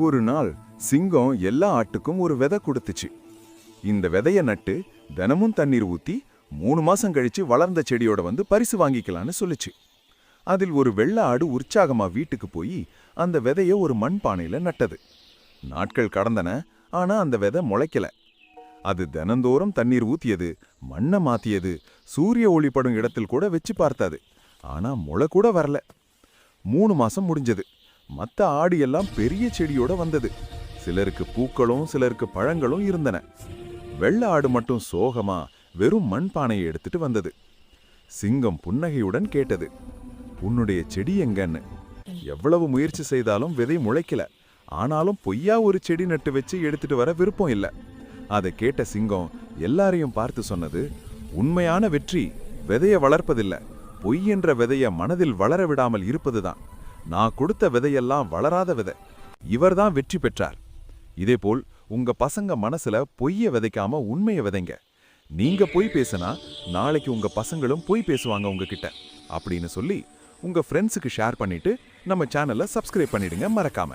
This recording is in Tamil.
ஒரு நாள் சிங்கம் எல்லா ஆட்டுக்கும் ஒரு விதை கொடுத்துச்சு. இந்த விதைய நட்டு தினமும் தண்ணீர் ஊத்தி மூணு மாசம் கழிச்சு வளர்ந்த செடியோட வந்து பரிசு வாங்கிக்கலான்னு சொல்லுச்சு. அதில் ஒரு வெள்ளை ஆடு உற்சாகமா வீட்டுக்கு போய் அந்த விதைய ஒரு மண்பானையில நட்டது. நாட்கள் கடந்தன ஆனா அந்த விதை முளைக்கல. அது தினந்தோறும் தண்ணீர் ஊத்தியது மண்ணை மாத்தியது சூரிய ஒளிப்படும் இடத்தில் கூட வச்சு பார்த்தது. ஆனா முளை கூட வரல. மூணு மாசம் முடிஞ்சது. மற்ற ஆடு எல்லாம் பெரிய செடியோட வந்தது. சிலருக்கு பூக்களும் சிலருக்கு பழங்களும் இருந்தன. வெள்ளை ஆடு மட்டும் சோகமா வெறும் மண் பானையை எடுத்துட்டு வந்தது. சிங்கம் புன்னகையுடன் கேட்டது உன்னுடைய செடி எங்கன்னு? எவ்வளவு முயற்சி செய்தாலும் விதை முளைக்கல. ஆனாலும் பொய்யா ஒரு செடி நட்டு வச்சு எடுத்துட்டு வர விருப்பம் இல்லை. அதை கேட்ட சிங்கம் எல்லாரையும் பார்த்து சொன்னது உண்மையான வெற்றி விதைய வளர்ப்பதில்லை. பொய் என்ற விதைய மனதில் வளர விடாமல் இருப்பதுதான். நான் கொடுத்த விதையெல்லாம் வளராத விதை. இவர்தான் வெற்றி பெற்றார். இதேபோல் உங்க பசங்க மனசுல பொய்ய விதைக்காம உண்மையை விதைங்க. நீங்க பொய் பேசினா நாளைக்கு உங்க பசங்களும் பொய் பேசுவாங்க உங்ககிட்ட. அப்படின்னு சொல்லி உங்க ஃப்ரெண்ட்ஸுக்கு ஷேர் பண்ணிட்டு நம்ம சேனலை சப்ஸ்கிரைப் பண்ணிடுங்க மறக்காம.